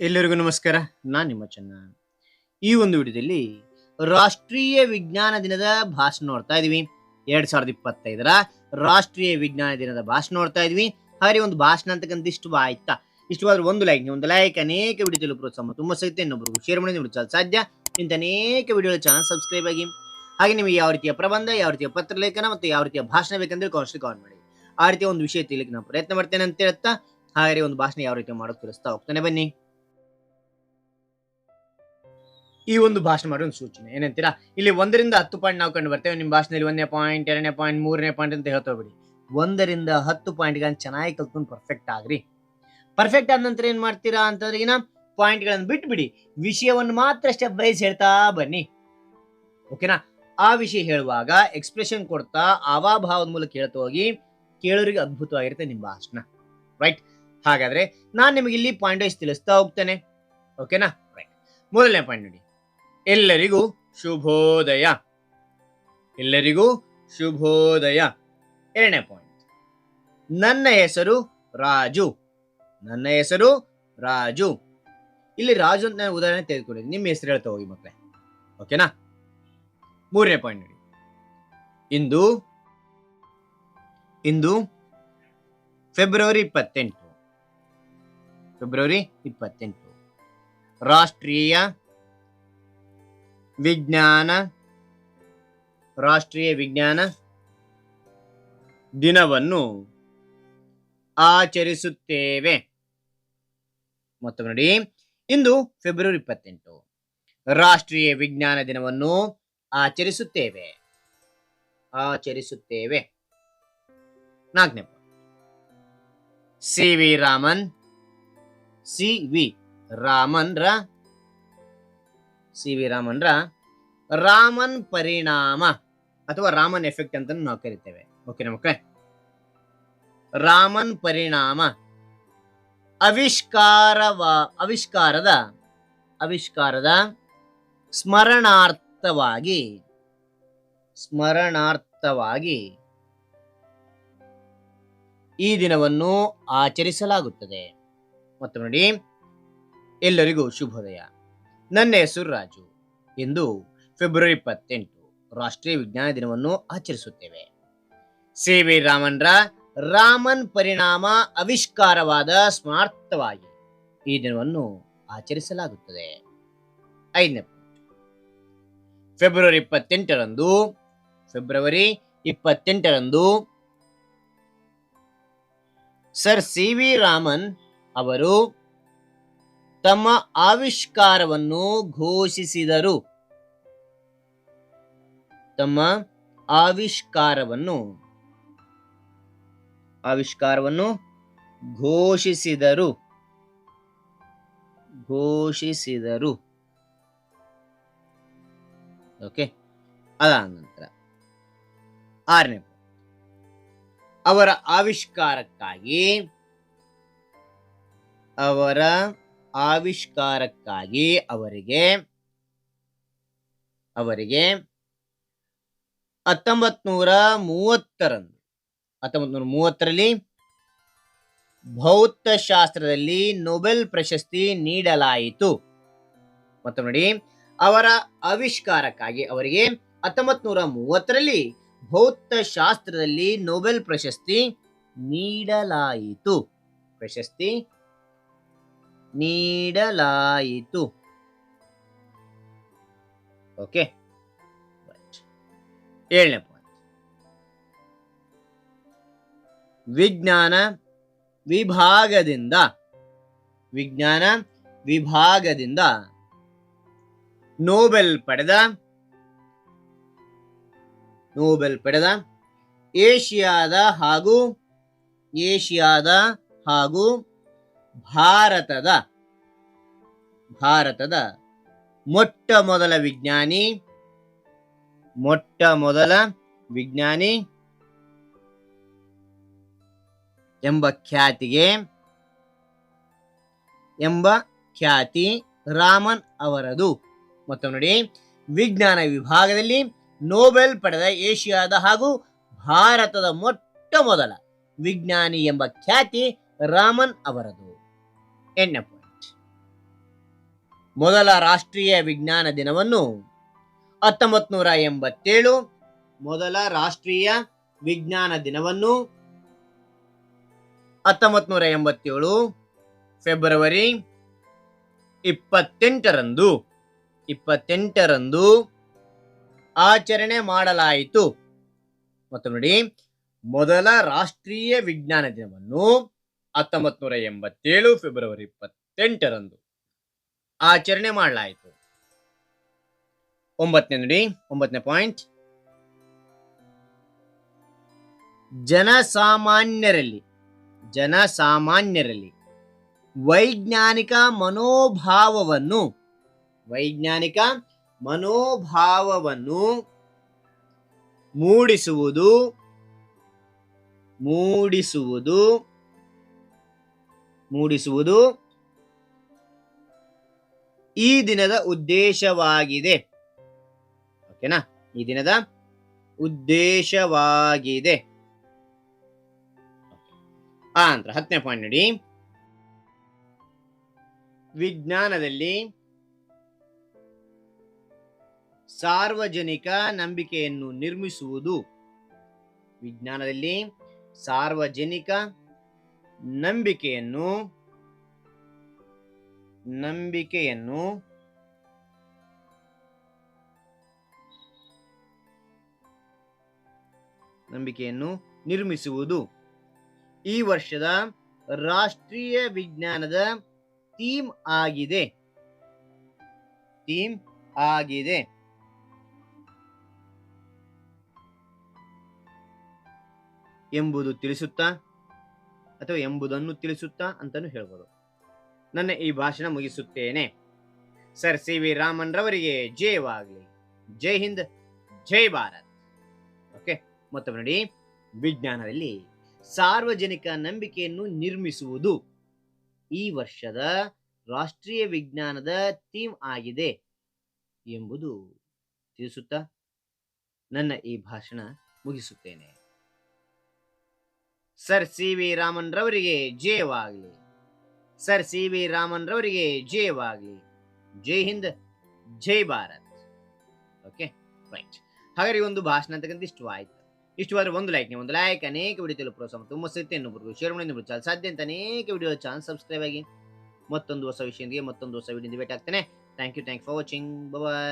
ಎಲ್ಲರಿಗೂ ನಮಸ್ಕಾರ. ನಾನು ನಿಮ್ಮ ಚೆನ್ನ. ಈ ಒಂದು ವಿಡಿಯೋದಲ್ಲಿ ರಾಷ್ಟ್ರೀಯ ವಿಜ್ಞಾನ ದಿನದ ಭಾಷಣ ನೋಡ್ತಾ ಇದೀವಿ. ಎರಡ್ ಸಾವಿರದ ಇಪ್ಪತ್ತೈದರ ರಾಷ್ಟ್ರೀಯ ವಿಜ್ಞಾನ ದಿನದ ಭಾಷಣ ನೋಡ್ತಾ ಇದೀವಿ. ಹಾಗೆ ಒಂದು ಭಾಷಣ ಅಂತಕ್ಕಂಥ ಇಷ್ಟು ಆಯ್ತಾ. ಇಷ್ಟವಾದ್ರೆ ಒಂದು ಲೈಕ್ ಒಂದು ಲೈಕ್ ಅನೇಕ ವಿಡಿಯೋದಲ್ಲಿ ಪ್ರೋತ್ಸಾಹ ತುಂಬ ಸಿಗುತ್ತೆ ಇನ್ನೊಬ್ಬರು ಶೇರ್ ಮಾಡಿ ನೋಡಿ ಸಾಧ್ಯ. ಇಂಥ ಅನೇಕ ವಿಡಿಯೋ ಚಾನಲ್ ಸಬ್ಸ್ಕ್ರೈಬ್ ಆಗಿ. ಹಾಗೆ ನಿಮಗೆ ಯಾವ ರೀತಿಯ ಪ್ರಬಂಧ, ಯಾವ ರೀತಿಯ ಪತ್ರ ಲೇಖನ ಮತ್ತು ಯಾವ ರೀತಿಯ ಭಾಷಣ ಬೇಕಂದ್ರೆ ಕಾನ್ಸ್ಟ್ ಕಾಲ್ ಮಾಡಿ. ಆ ರೀತಿಯ ಒಂದು ವಿಷಯ ತಿಳಿಲಿಕ್ಕೆ ನಾವು ಪ್ರಯತ್ನ ಮಾಡ್ತೇನೆ ಅಂತ ಹೇಳ್ತಾ, ಹಾಗೆ ಒಂದು ಭಾಷಣ ಯಾವ ರೀತಿ ಮಾಡೋದು ತಿಳಿಸ್ತಾ ಹೋಗ್ತಾನೆ ಬನ್ನಿ. ಈ ಒಂದು ಭಾಷಣ ಮಾಡೋ ಒಂದು ಸೂಚನೆ. ಏನಂತೀರಾ? ಇಲ್ಲಿ ಒಂದರಿಂದ ಹತ್ತು ಪಾಯಿಂಟ್ ನಾವು ಕಂಡು ಬರ್ತೇವೆ. ನಿಮ್ಮ ಭಾಷಣದಲ್ಲಿ ಒಂದನೇ ಪಾಯಿಂಟ್ ಎರಡನೇ ಪಾಯಿಂಟ್ ಮೂರನೇ ಪಾಯಿಂಟ್ ಅಂತ ಹೇಳ್ತಾ ಹೋಗ್ಬಿಡಿ. ಒಂದರಿಂದ ಹತ್ತು ಪಾಯಿಂಟ್ಗಳನ್ನ ಚೆನ್ನಾಗಿ ಕಲ್ತ್ಕೊಂಡು ಪರ್ಫೆಕ್ಟ್ ಆಗ್ರಿ. ಪರ್ಫೆಕ್ಟ್ ಆದ ನಂತರ ಏನ್ ಮಾಡ್ತೀರಾ ಅಂತಂದ್ರೆ ಈಗ ಪಾಯಿಂಟ್ಗಳನ್ನು ಬಿಟ್ಬಿಡಿ. ವಿಷಯವನ್ನು ಮಾತ್ರ ಸ್ಟೆಪ್ ವೈಸ್ ಹೇಳ್ತಾ ಬನ್ನಿ. ಓಕೆನಾ ಆ ವಿಷಯ ಹೇಳುವಾಗ ಎಕ್ಸ್ಪ್ರೆಷನ್ ಕೊಡ್ತಾ ಅವಾಭಾವದ ಮೂಲಕ ಹೇಳ್ತಾ ಹೋಗಿ ಕೇಳೋರಿಗೆ ಅದ್ಭುತವಾಗಿರುತ್ತೆ ನಿಮ್ಮ ಭಾಷಣ. ರೈಟ್ ಹಾಗಾದ್ರೆ ನಾನು ನಿಮಗೆ ಇಲ್ಲಿ ಪಾಯಿಂಟ್ ವೈಸ್ ತಿಳಿಸ್ತಾ ಹೋಗ್ತೇನೆ. ಓಕೆನಾ ರೈಟ್ ಮೊದಲನೇ ಪಾಯಿಂಟ್ ನೋಡಿ. ಎಲ್ಲರಿಗೂ ಶುಭೋದಯ. ಎಲ್ಲರಿಗೂ ಶುಭೋದಯ. ಎರಡನೇ ಪಾಯಿಂಟ್ ನನ್ನ ಹೆಸರು ರಾಜು. ನನ್ನ ಹೆಸರು ರಾಜು. ಇಲ್ಲಿ ರಾಜು ಅಂತ ನಾನು ಉದಾಹರಣೆ ತೆಗೆದುಕೊಂಡಿದ್ದೀನಿ. ನಿಮ್ಮ ಹೆಸರು ಹೇಳ್ತಾ ಹೋಗಿ ಮಕ್ಕಳೇ. ಓಕೆನಾ? ಮೂರನೇ ಪಾಯಿಂಟ್ ನೋಡಿ. ಇಂದು ಇಂದು ಫೆಬ್ರವರಿ ಇಪ್ಪತ್ತೆಂಟು. ಫೆಬ್ರವರಿ ಇಪ್ಪತ್ತೆಂಟು. ರಾಷ್ಟ್ರೀಯ ವಿಜ್ಞಾನ, ರಾಷ್ಟ್ರೀಯ ವಿಜ್ಞಾನ ದಿನವನ್ನು ಆಚರಿಸುತ್ತೇವೆ. ಮತ್ತು ನೋಡಿ. ಇಂದು ಫೆಬ್ರವರಿ ಇಪ್ಪತ್ತೆಂಟು. ರಾಷ್ಟ್ರೀಯ ವಿಜ್ಞಾನ ದಿನವನ್ನು ಆಚರಿಸುತ್ತೇವೆ. ಆಚರಿಸುತ್ತೇವೆ. ನಾಲ್ಕನೇ C V Raman, C V Raman ರ ಸಿ ವಿ ರಾಮನ್ ರ ರಾಮನ್ ಪರಿಣಾಮ ಅಥವಾ ರಾಮನ್ ಎಫೆಕ್ಟ್ ಅಂತ ನಾವು ಕರಿತೇವೆ. ಓಕೆ ಮಕ್ಕಳೇ ರಾಮನ್ ಪರಿಣಾಮ ಅವಿಷ್ಕಾರವ, ಅವಿಷ್ಕಾರದ ಅವಿಷ್ಕಾರದ ಸ್ಮರಣಾರ್ಥವಾಗಿ ಸ್ಮರಣಾರ್ಥವಾಗಿ ಈ ದಿನವನ್ನು ಆಚರಿಸಲಾಗುತ್ತದೆ. ಮತ್ತು ನೋಡಿ, ಎಲ್ಲರಿಗೂ ಶುಭೋದಯ. ನನ್ನ ಹೆಸರು ರಾಜು. ಎಂದು ಫೆಬ್ರವರಿ ಇಪ್ಪತ್ತೆಂಟು ರಾಷ್ಟ್ರೀಯ ವಿಜ್ಞಾನ ದಿನವನ್ನು ಆಚರಿಸುತ್ತೇವೆ. ಸಿ ವಿ ರಾಮನ್ರ ರಾಮನ್ ಪರಿಣಾಮ ಆವಿಷ್ಕಾರವಾದ ಸ್ಮಾರ್ಥವಾಗಿ ಈ ದಿನವನ್ನು ಆಚರಿಸಲಾಗುತ್ತದೆ. ಐದನೇ ಫೆಬ್ರವರಿ ಇಪ್ಪತ್ತೆಂಟರಂದು ಫೆಬ್ರವರಿ ಇಪ್ಪತ್ತೆಂಟರಂದು ಸರ್ ಸಿ ವಿ ರಾಮನ್ ಅವರು ತಮ್ಮ ಆವಿಷ್ಕಾರವನ್ನು ಘೋಷಿಸಿದರು. ತಮ್ಮ ಆವಿಷ್ಕಾರವನ್ನು ಆವಿಷ್ಕಾರವನ್ನು ಘೋಷಿಸಿದರು. ಘೋಷಿಸಿದರು. ಓಕೆ ಅದಾದ ನಂತರ ಆರನೇ ಅವರ ಆವಿಷ್ಕಾರಕ್ಕಾಗಿ ಅವರ ಆವಿಷ್ಕಾರಕ್ಕಾಗಿ ಅವರಿಗೆ ಅವರಿಗೆ ಹತ್ತೊಂಬತ್ ನೂರ ಮೂವತ್ತರಂದು ಹತ್ತೊಂಬತ್ ನೂರ ಮೂವತ್ತರಲ್ಲಿ ಭೌತಶಾಸ್ತ್ರದಲ್ಲಿ ನೊಬೆಲ್ ಪ್ರಶಸ್ತಿ ನೀಡಲಾಯಿತು. ಮತ್ತು ನೋಡಿ, ಅವರ ಆವಿಷ್ಕಾರಕ್ಕಾಗಿ ಅವರಿಗೆ ಹತ್ತೊಂಬತ್ ನೂರ ಮೂವತ್ತರಲ್ಲಿ ಭೌತಶಾಸ್ತ್ರದಲ್ಲಿ ನೊಬೆಲ್ ಪ್ರಶಸ್ತಿ ನೀಡಲಾಯಿತು. ಪ್ರಶಸ್ತಿ ನೀಡಲಾಯಿತು. ಓಕೆ ಏಳನೇ ಪಾಯಿಂಟ್ ವಿಜ್ಞಾನ ವಿಭಾಗದಿಂದ ವಿಜ್ಞಾನ ವಿಭಾಗದಿಂದ ನೋಬೆಲ್ ಪಡೆದ ನೋಬೆಲ್ ಪಡೆದ ಏಷ್ಯಾದ ಹಾಗೂ ಏಷ್ಯಾದ ಹಾಗೂ ಭಾರತದ ಭಾರತದ ಮೊಟ್ಟ ಮೊದಲ ವಿಜ್ಞಾನಿ, ಮೊಟ್ಟ ಮೊದಲ ವಿಜ್ಞಾನಿ ಎಂಬ ಖ್ಯಾತಿಗೆ, ಎಂಬ ಖ್ಯಾತಿ ರಾಮನ್ ಅವರದು. ಮತ್ತು ನೋಡಿ, ವಿಜ್ಞಾನ ವಿಭಾಗದಲ್ಲಿ ನೋಬೆಲ್ ಪಡೆದ ಏಷ್ಯಾದ ಹಾಗೂ ಭಾರತದ ಮೊಟ್ಟ ಮೊದಲ ವಿಜ್ಞಾನಿ ಎಂಬ ಖ್ಯಾತಿ ರಾಮನ್ ಅವರದು. ಎಂಟನೇ ಪಾಯಿಂಟ್ ಮೊದಲ ರಾಷ್ಟ್ರೀಯ ವಿಜ್ಞಾನ ದಿನವನ್ನು ಹತ್ತೊಂಬತ್ ನೂರ ಎಂಬತ್ತೇಳು ಮೊದಲ ರಾಷ್ಟ್ರೀಯ ವಿಜ್ಞಾನ ದಿನವನ್ನು ಹತ್ತೊಂಬತ್ ನೂರ ಎಂಬತ್ತೇಳು ಫೆಬ್ರವರಿ ಇಪ್ಪತ್ತೆಂಟರಂದು ಇಪ್ಪತ್ತೆಂಟರಂದು ಆಚರಣೆ ಮಾಡಲಾಯಿತು. ಮತ್ತು ನೋಡಿ, ಮೊದಲ ರಾಷ್ಟ್ರೀಯ ವಿಜ್ಞಾನ ದಿನವನ್ನು ಹತ್ತೊಂಬತ್ ನೂರ ಎಂಬತ್ತೇಳು ಫೆಬ್ರವರಿ ಇಪ್ಪತ್ತೆಂಟರಂದು ಆಚರಣೆ ಮಾಡಲಾಯಿತು. ಒಂಬತ್ತನೇ ನುಡಿ, ಒಂಬತ್ತನೇ ಪಾಯಿಂಟ್. ಜನಸಾಮಾನ್ಯರಲ್ಲಿ ಜನಸಾಮಾನ್ಯರಲ್ಲಿ ವೈಜ್ಞಾನಿಕ ಮನೋಭಾವವನ್ನು ವೈಜ್ಞಾನಿಕ ಮನೋಭಾವವನ್ನು ಮೂಡಿಸುವುದು ಮೂಡಿಸುವುದು ಮೂಡಿಸುವುದು ಈ ದಿನದ ಉದ್ದೇಶವಾಗಿದೆ. ಓಕೆನಾ? ಈ ದಿನದ ಉದ್ದೇಶವಾಗಿದೆ. ಆ ನಂತರ ಹತ್ತನೇ ಪಾಯಿಂಟ್ ನೋಡಿ. ವಿಜ್ಞಾನದಲ್ಲಿ ಸಾರ್ವಜನಿಕ ನಂಬಿಕೆಯನ್ನು ನಿರ್ಮಿಸುವುದು. ವಿಜ್ಞಾನದಲ್ಲಿ ಸಾರ್ವಜನಿಕ ನಂಬಿಕೆಯನ್ನು ನಂಬಿಕೆಯನ್ನು ನಂಬಿಕೆಯನ್ನು ನಿರ್ಮಿಸುವುದು. ಈ ವರ್ಷದ ರಾಷ್ಟ್ರೀಯ ವಿಜ್ಞಾನದ ಥೀಮ್ ಆಗಿದೆ. ಥೀಮ್ ಆಗಿದೆ. ಎಂಬುದು ತಿಳಿಸುತ್ತಾ ಅಥವಾ ಎಂಬುದನ್ನು ತಿಳಿಸುತ್ತಾ ಅಂತಲೂ ಹೇಳ್ಬೋದು. ನನ್ನ ಈ ಭಾಷಣ ಮುಗಿಸುತ್ತೇನೆ. ಸರ್ ಸಿ ವಿ ರಾಮನ್ ರವರಿಗೆ ಜಯವಾಗಲಿ ಜೈ ಹಿಂದ್, ಜೈ ಭಾರತ್. ಓಕೆ, ಮತ್ತೊಮ್ಮೆ ನೋಡಿ. ವಿಜ್ಞಾನದಲ್ಲಿ ಸಾರ್ವಜನಿಕ ನಂಬಿಕೆಯನ್ನು ನಿರ್ಮಿಸುವುದು ಈ ವರ್ಷದ ರಾಷ್ಟ್ರೀಯ ವಿಜ್ಞಾನದ ಥೀಮ್ ಆಗಿದೆ ಎಂಬುದು ತಿಳಿಸುತ್ತಾ ನನ್ನ ಈ ಭಾಷಣ ಮುಗಿಸುತ್ತೇನೆ. ಸರ್ ಸಿ ವಿ ರಾಮನ್ ರವರಿಗೆ ಜಯವಾಗಲಿ. ಸರ್ ಸಿ ವಿ ರಾಮನ್ ರವರಿಗೆ ಜಯವಾಗಲಿ. ಜೈ ಹಿಂದ್, ಜೈ ಭಾರತ್. ಓಕೆ ರೈಟ್ ಹಾಗಾದ್ರೆ ಒಂದು ಭಾಷಣ ಅಂತಕ್ಕಂಥ ಇಷ್ಟವಾಯ್ತು. ಇಷ್ಟವಾದ್ರೆ ಒಂದು ಲೈಕ್ ನೀವು ಒಂದು ಲೈಕ್ ಅನೇಕ ವಿಡಿಯೋ ಪ್ರೋತ್ಸಾಹ ತುಂಬ ಸಿಗುತ್ತೆ ಇನ್ನೊಬ್ಬರಿಗೂ ಶೇರ್ ಮಾಡಿ ಇನ್ನೊಬ್ರು ಚಾಲ್. ಸಾಧ್ಯ ಅಂತ ಅನೇಕ ವಿಡಿಯೋ ಚಾನಲ್ ಸಬ್ಸ್ಕ್ರೈಬ್ ಆಗಿ ಮತ್ತೊಂದು ಹೊಸ ವಿಷಯದೊಂದಿಗೆ ಮತ್ತೊಂದು ಹೊಸ ವಿಡಿಯೋ ಭೇಟಿ ಆಗ್ತಾನೆ. Thank you thank for watching bye